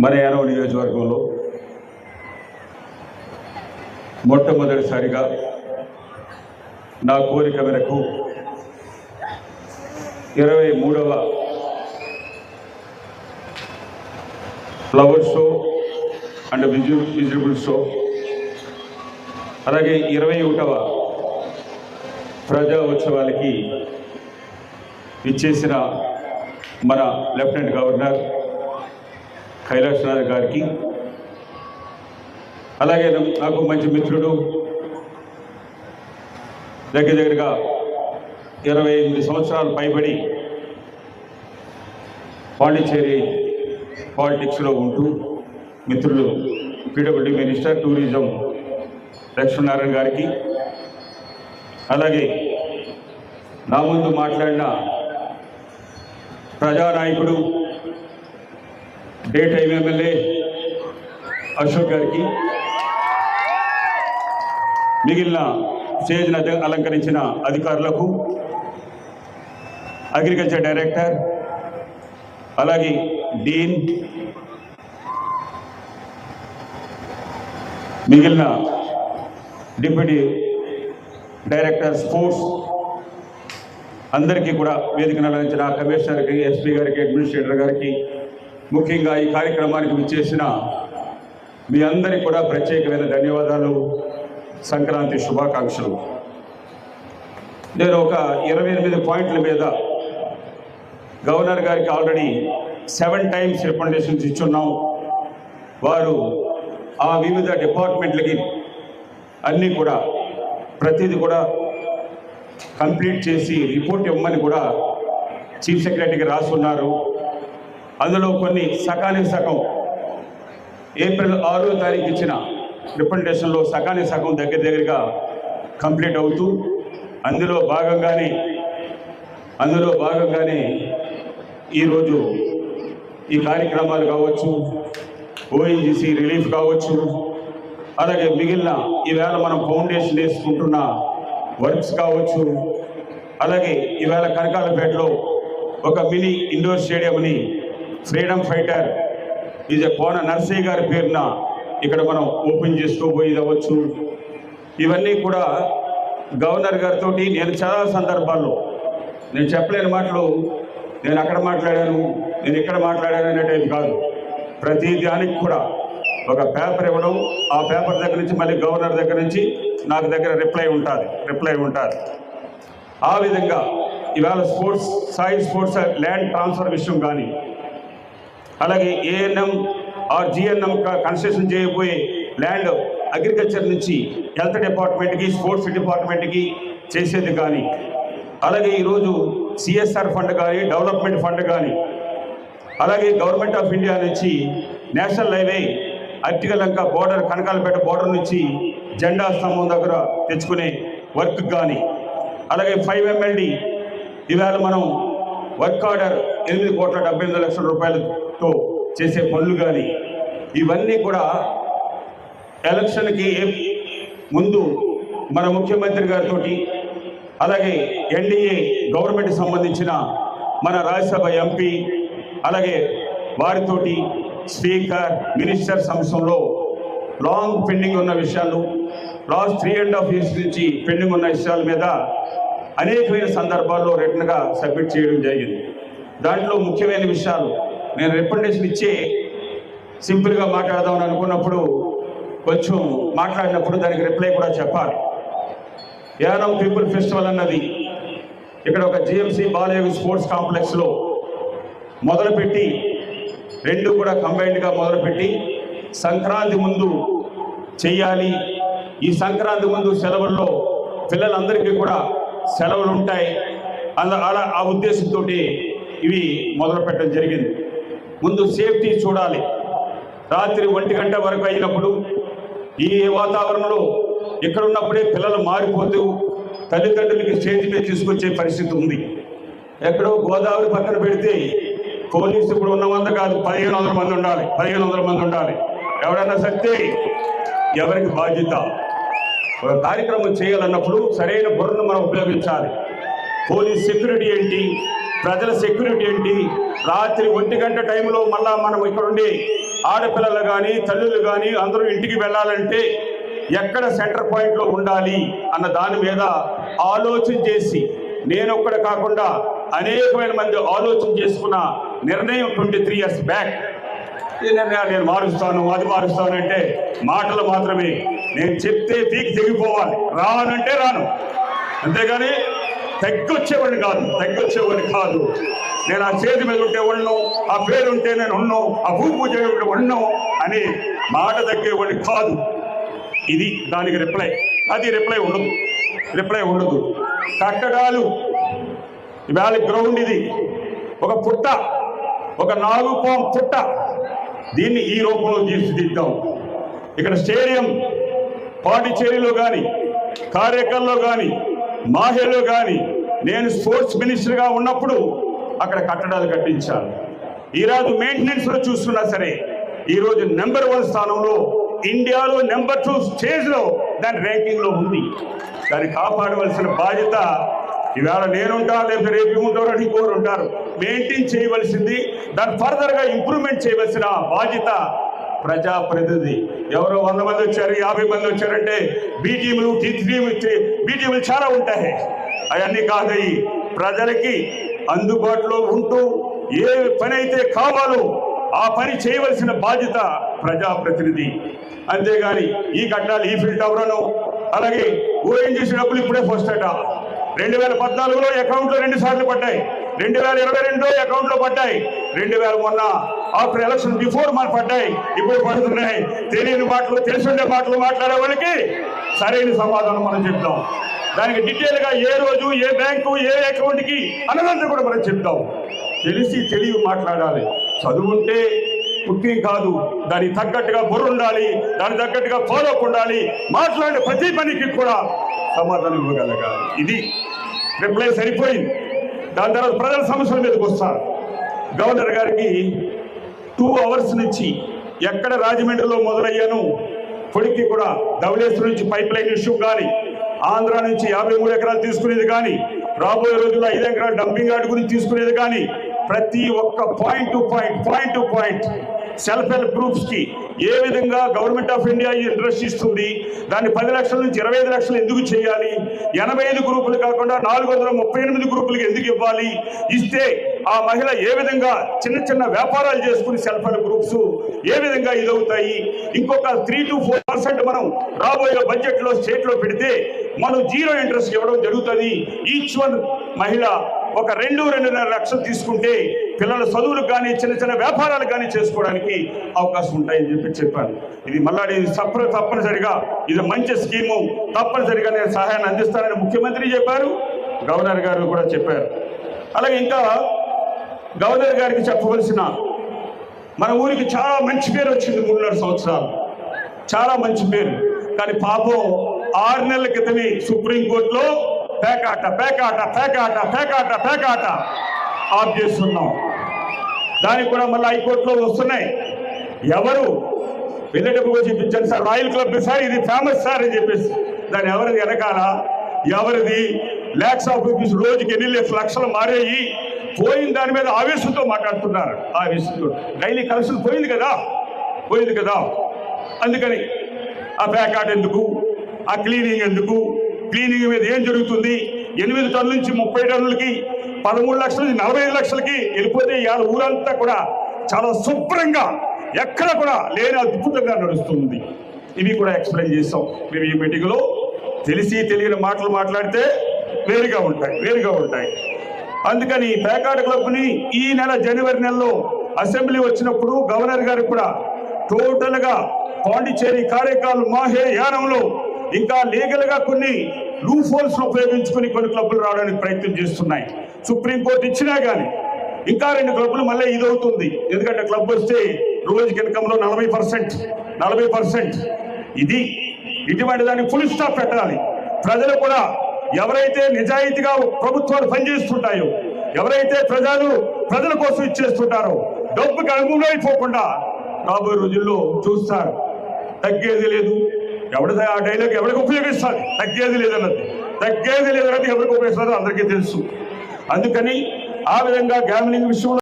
మన యానవ నియోజకవర్గంలో మొట్టమొదటిసారిగా నా కోరిక మేరకు ఇరవై మూడవ ఫ్లవర్ షో అండ్ విజు విజిబుల్ షో అలాగే ఇరవై ఒకటవ ప్రజా ఉత్సవాలకి ఇచ్చేసిన మన లెఫ్టినెంట్ గవర్నర్ కైలాసనాథ్ గారికి. అలాగే నాకు మంచి మిత్రుడు. దగ్గర దగ్గరగా ఇరవై ఎనిమిది సంవత్సరాలు పైబడి పాండిచ్చేరి పాలిటిక్స్లో ఉంటూ మిత్రులు పీడబ్ల్యూడి మినిస్టర్ టూరిజం లక్ష్మీనారాయణ గారికి. అలాగే నా ముందు మాట్లాడిన ప్రజానాయకుడు డే టైం ఎమ్మెల్యే అశోక్ గారికి మిగిలిన స్టేజ్ను అలంకరించిన అధికారులకు అగ్రికల్చర్ డైరెక్టర్ అలాగే డీన్ మిగిలిన డిప్యూటీ డైరెక్టర్ స్పోర్ట్స్ అందరికీ కూడా వేదికను అలంకరించిన కమిషనర్కి ఎస్పీ గారికి అడ్మినిస్ట్రేటర్ గారికి ముఖ్యంగా ఈ కార్యక్రమానికి విచ్చేసిన మీ అందరికీ కూడా ప్రత్యేకమైన ధన్యవాదాలు. సంక్రాంతి శుభాకాంక్షలు. నేను ఒక ఇరవై ఎనిమిది పాయింట్ల మీద గవర్నర్ గారికి ఆల్రెడీ సెవెన్ టైమ్స్ రికమెండేషన్స్ ఇచ్చున్నాం. వారు ఆ వివిధ డిపార్ట్మెంట్లకి అన్నీ కూడా ప్రతిదీ కూడా కంప్లీట్ చేసి రిపోర్ట్ ఇవ్వమని కూడా చీఫ్ సెక్రటరీకి రాసున్నారు. అందులో కొన్ని సకానికి సగం. ఏప్రిల్ ఆరో తారీఖు ఇచ్చిన రిప్రజెంటేషన్లో సకానికి సగం దగ్గర దగ్గరగా కంప్లీట్ అవుతూ అందులో భాగంగానే అందులో భాగంగానే ఈరోజు ఈ కార్యక్రమాలు కావచ్చు ఓఎన్జీసీ రిలీఫ్ కావచ్చు అలాగే మిగిలిన ఈవేళ మనం ఫౌండేషన్ వేసుకుంటున్న వర్క్స్ కావచ్చు అలాగే ఈవేళ కనకాలపేటలో ఒక mini indoor స్టేడియంని freedom fighter. Is Kona Narsaiah గారి పేరున ఇక్కడ మనం ఓపెన్ చేసుకోబోయేది అవ్వచ్చు ఇవన్నీ కూడా గవర్నర్ గారితో నేను చాలా సందర్భాల్లో నేను చెప్పలేని మాటలు నేను అక్కడ మాట్లాడాను నేను ఇక్కడ మాట్లాడాను అనేటది కాదు. ప్రతి దానికి కూడా ఒక పేపర్ ఇవ్వడం ఆ పేపర్ దగ్గర నుంచి మళ్ళీ గవర్నర్ దగ్గర నుంచి నాకు దగ్గర రిప్లై ఉంటుంది రిప్లై ఉంటుంది. ఆ విధంగా ఇవాళ sports SAI sports land transfer విషయం కానీ అలాగే ఏఎన్ఎం ఆర్ జిఎన్ఎం కన్స్ట్రక్షన్ చేయబోయే ల్యాండ్ అగ్రికల్చర్ నుంచి హెల్త్ డిపార్ట్మెంట్కి స్పోర్ట్స్ డిపార్ట్మెంట్కి చేసేది కానీ అలాగే ఈరోజు సిఎస్ఆర్ ఫండ్ కానీ డెవలప్మెంట్ ఫండ్ కానీ అలాగే గవర్నమెంట్ ఆఫ్ ఇండియా నుంచి national highway Artikalanka border Kanakalapeta border నుంచి జెండా స్తంభం దగ్గర తెచ్చుకునే వర్క్ కానీ అలాగే ఫైవ్ ఎంఎల్డి ఇవాళ మనం వర్క్ ఆర్డర్ ఎనిమిది కోట్ల డెబ్బై ఎనిమిది లక్షల రూపాయలు తో చేసే పనులు కానీ ఇవన్నీ కూడా ఎలక్షన్కి ఏ- ముందు మన ముఖ్యమంత్రి గారితో అలాగే ఎన్డీఏ గవర్నమెంట్ సంబంధించిన మన రాజ్యసభ ఎంపీ అలాగే వారితోటి స్పీకర్ మినిస్టర్ సంస్థలో లాంగ్ పెండింగ్ ఉన్న విషయాలు last three and half years నుంచి పెండింగ్ ఉన్న విషయాల మీద అనేకమైన సందర్భాల్లో రిటర్న్గా సబ్మిట్ చేయడం జరిగింది. దాంట్లో ముఖ్యమైన విషయాలు నేను రికమెండేషన్ ఇచ్చే సింపుల్గా మాట్లాడదామని అనుకున్నప్పుడు కొంచెం మాట్లాడినప్పుడు దానికి రిప్లై కూడా చెప్పాలి. యానం పీపుల్ ఫెస్టివల్ అన్నది ఇక్కడ ఒక జిఎంసి బాలయోగి స్పోర్ట్స్ కాంప్లెక్స్లో మొదలుపెట్టి రెండు కూడా కంబైన్డ్గా మొదలుపెట్టి సంక్రాంతి ముందు చేయాలి ఈ సంక్రాంతి ముందు సెలవుల్లో పిల్లలందరికీ కూడా సెలవులు ఉంటాయి. అలా అలా ఆ ఉద్దేశంతో ఇవి మొదలు పెట్టడం జరిగింది. ముందు సేఫ్టీ చూడాలి. రాత్రి ఒంటి గంట వరకు అయినప్పుడు ఈ వాతావరణంలో ఇక్కడ ఉన్నప్పుడే పిల్లలు మారిపోతూ తల్లిదండ్రులకి స్టేజ్ మీద తీసుకొచ్చే పరిస్థితి ఉంది. ఎక్కడో గోదావరి పక్కన పెడితే పోలీసు ఇప్పుడు ఉన్న వంద కాదు పదిహేను వందల మంది ఉండాలి పదిహేను వందల మంది ఉండాలి. ఎవడన్నా సత్తే ఎవరికి బాధ్యత? ఒక కార్యక్రమం చేయాలన్నప్పుడు సరైన బుర్రను మనం ఉపయోగించాలి. పోలీస్ సెక్యూరిటీ ఏంటి? ప్రజల సెక్యూరిటీ ఏంటి? రాత్రి ఒంటి గంట టైంలో మళ్ళా మనం ఇక్కడుండి ఆడపిల్లలు కానీ తల్లులు కానీ అందరూ ఇంటికి వెళ్ళాలంటే ఎక్కడ సెంటర్ పాయింట్లో ఉండాలి అన్న దాని మీద ఆలోచన చేసి నేను ఒక్కడ కాకుండా అనేకమైన మంది ఆలోచన చేసుకున్న నిర్ణయం ట్వంటీ త్రీ ఇయర్స్ బ్యాక్. ఈ నిర్ణయాలు నేను మారుస్తాను అది మారుస్తాను అంటే మాటలు మాత్రమే. నేను చెప్తే తీకి తెగిపోవాలి. రానంటే రాను. అంతేగాని తగ్గొచ్చేవాడిని కాదు తగ్గొచ్చేవాడిని కాదు. నేను ఆ చేతి మీద ఉంటే ఉండను ఆ పేరుంటే నేను ఉన్నాను ఆ భూ పూజ ఉంటే ఉండను అని మాట తగ్గేవాడిని కాదు. ఇది దానికి రిప్లై అది రిప్లై ఉండదు. రిప్లై ఉండదు. కట్టడాలు. ఇవాళ గ్రౌండ్ ఇది. ఒక పుట్ట. ఒక నాలుగు పాం పుట్ట. దీన్ని ఈ రూపంలో తీర్చిదిద్దాం. ఇక్కడ స్టేడియం పాండిచేరిలో కానీ కార్యక్రమంలో కానీ మాహేలో కానీ నేను స్పోర్ట్స్ మినిస్టర్గా ఉన్నప్పుడు అక్కడ కట్టడాలు కట్టించాను ఈరోజు మెయింటెనెన్స్లో చూస్తున్నా సరే ఈరోజు నెంబర్ వన్ స్థానంలో ఇండియాలో నెంబర్ టూ స్టేజ్లో దాని ర్యాంకింగ్లో ఉంది. దాన్ని కాపాడవలసిన బాధ్యత ఇవాళ నేనుంటా లేకపోతే రేపు ఉంటారు అని ఇంకోరు ఉంటారు మెయింటైన్ చేయవలసింది దాన్ని ఫర్దర్గా ఇంప్రూవ్మెంట్ చేయవలసిన బాధ్యత ప్రజాప్రతినిధి. ఎవరో వంద మంది వచ్చారు యాభై మంది వచ్చారంటే బీటీములు టీ టీములు బీటీములు చాలా ఉంటాయి. అవన్నీ కాదయి ప్రజలకి అందుబాటులో ఉంటూ ఏ పని అయితే కావాలో ఆ పని చేయవలసిన బాధ్యత ప్రజాప్రతినిధి. అంతేగాని ఈ కట్టాలి ఈ ఫిల్ టవర్ అలాగే ఓఎన్జీసీ డబ్బులు ఇప్పుడే ఫస్ట్ అట రెండు వేల పద్నాలుగులో అకౌంట్లో రెండు సార్లు పడ్డాయి. రెండు వేల ఇరవై రెండులో అకౌంట్లో పడ్డాయి. రెండు వేల మొన్న ఆఫ్టర్ ఎలక్షన్ బిఫోర్ మన పడ్డాయి. ఇప్పుడు పడుతున్నాయి. తెలియని మాటలు తెలిసిండే మాటలు మాట్లాడే వాళ్ళకి సరైన సమాధానం మనం చెప్తాం. దానికి డీటెయిల్గా ఏ రోజు ఏ బ్యాంకు ఏ అకౌంట్కి అన్నదంతా కూడా మనం చెప్తాం. తెలిసి తెలివి మాట్లాడాలి. చదువుంటే ముఖ్యం కాదు. దానికి తగ్గట్టుగా బుర్ర ఉండాలి. దానికి తగ్గట్టుగా ఫాలో అప్ ఉండాలి. మాట్లాడే ప్రతి పనికి కూడా సమాధానం ఇవ్వగలగాలి. ఇది రిప్లై సరిపోయింది. దాని తర్వాత ప్రజల సమస్యల మీదకి వస్తారు గవర్నర్ గారికి టూ అవర్స్ నుంచి ఎక్కడ రాజమండ్రిలో మొదలయ్యాను పొడికి కూడా ధవళేశ్వరం నుంచి పైప్ లైన్ ఇష్యూ కానీ ఆంధ్ర నుంచి యాభై మూడు ఎకరాలు తీసుకునేది కానీ రాబోయే రోజుల్లో ఐదు ఎకరాల డంపింగ్ యార్డ్ గురించి తీసుకునేది కానీ ప్రతి ఒక్క point to point point to point self help గ్రూప్స్కి ఏ విధంగా గవర్నమెంట్ ఆఫ్ ఇండియా ఇంట్రెస్ట్ ఇస్తుంది దాన్ని పది లక్షల నుంచి ఇరవై ఐదు లక్షలు ఎందుకు చేయాలి ఎనభై ఐదు గ్రూపులు కాకుండా నాలుగు వందల ముప్పై ఎనిమిది గ్రూపులకు ఎందుకు ఇవ్వాలి ఇస్తే ఆ మహిళ ఏ విధంగా చిన్న చిన్న వ్యాపారాలు చేసుకుని సెల్ఫ్ హెల్ప్ గ్రూప్స్ ఏ విధంగా ఇదవుతాయి ఇంకొక త్రీ టు ఫోర్ పర్సెంట్ మనం రాబోయే బడ్జెట్లో స్టేట్లో పెడితే మనం జీరో ఇంట్రెస్ట్ ఇవ్వడం జరుగుతుంది. ఈచ్ వన్ మహిళ ఒక రెండు రెండున్నర లక్షలు తీసుకుంటే పిల్లల చదువులకు కానీ చిన్న చిన్న వ్యాపారాలు కానీ చేసుకోవడానికి అవకాశం ఉంటాయని చెప్పి చెప్పాను ఇది మళ్ళీ ఇది తప్ప తప్పనిసరిగా ఇది మంచి స్కీము. తప్పనిసరిగా నేను సహాయాన్ని అందిస్తానని ముఖ్యమంత్రి చెప్పారు. గవర్నర్ గారు కూడా చెప్పారు. అలాగే ఇంకా గవర్నర్ గారికి చెప్పవలసిన మన ఊరికి చాలా మంచి పేరు వచ్చింది మూడున్నర సంవత్సరాలు. చాలా మంచి పేరు. కానీ పాపం ఆరు నెలల క్రితమే సుప్రీంకోర్టులో పేకాట పేకాట పేకాట పేకాట పేకాట ఆఫ్ చేస్తున్నాం. దానికి కూడా మళ్ళీ హైకోర్టులో వస్తున్నాయి. ఎవరు? వెళ్ళేటప్పుడు చూపించండి సార్. రాయల్ క్లబ్ సార్ ఇది ఫేమస్ సార్ అని చెప్పేసి. దాని ఎవరిది వెనకాల? ఎవరిది? ల్యాక్స్ ఆఫ్ రూపీస్ రోజుకి ఎన్ని లక్షలు మారేయి? పోయిన దాని మీద ఆవేశంతో మాట్లాడుతున్నారు. ఆవేశంతో. డైలీ కలెక్షన్ పోయింది కదా? పోయింది కదా? అందుకని ఆ ప్యాకాట్ ఎందుకు? ఆ క్లీనింగ్ ఎందుకు? క్లీనింగ్ మీద ఏం జరుగుతుంది? ఎనిమిది టన్నుల నుంచి ముప్పై టన్నులకి పదమూడు లక్షల నుంచి నలభై ఐదు లక్షలకి వెళ్ళిపోతే ఇవాళ ఊరంతా కూడా చాలా శుభ్రంగా ఎక్కడ కూడా లేని అద్భుతంగా నడుస్తుంది. ఇవి కూడా ఎక్స్ప్లెయిన్ చేస్తాం. మేము ఈ మీటింగ్లో తెలిసి తెలియని మాటలు మాట్లాడితే వేరుగా ఉంటాయి వేరుగా ఉంటాయి. అందుకని పేకాట క్లబ్ని ఈ నెల జనవరి నెలలో అసెంబ్లీ వచ్చినప్పుడు గవర్నర్ గారు కూడా టోటల్గా పాండిచ్చేరి పాండిచేరి కార్యకాలు మాహే యానంలో ఇంకా లీగల్గా కొన్ని లూప్ హోల్స్ ఉపయోగించుకుని కొన్ని క్లబ్బులు రావడానికి ప్రయత్నం చేస్తున్నాయి. సుప్రీంకోర్టు ఇచ్చినా గానీ ఇంకా రెండు క్లబ్లు మళ్ళీ ఇదవుతుంది ఎందుకంటే క్లబ్ వస్తే రోజుకి ఇన్కంలో నలభై పర్సెంట్ నలభై పర్సెంట్. ఇది ఇటువంటి దాన్ని ఫుల్ స్టాప్ పెట్టాలి. ప్రజలు కూడా ఎవరైతే నిజాయితీగా ప్రభుత్వాలు పనిచేస్తుంటాయో ఎవరైతే ప్రజలు ప్రజల కోసం ఇచ్చేస్తుంటారో డబ్బుకి అనుగుణమైపోకుండా రాబోయే రోజుల్లో చూస్తారు. తగ్గేది లేదు. ఎవడ ఆ డైలాగ్ ఎవరికి ఉపయోగిస్తారు తగ్గేది లేదన్నది. తగ్గేది లేదన్నది ఎవరికి ఉపయోగిస్తారో అందరికీ తెలుసు. అందుకని ఆ విధంగా గ్యామ్లింగ్ విషయంలో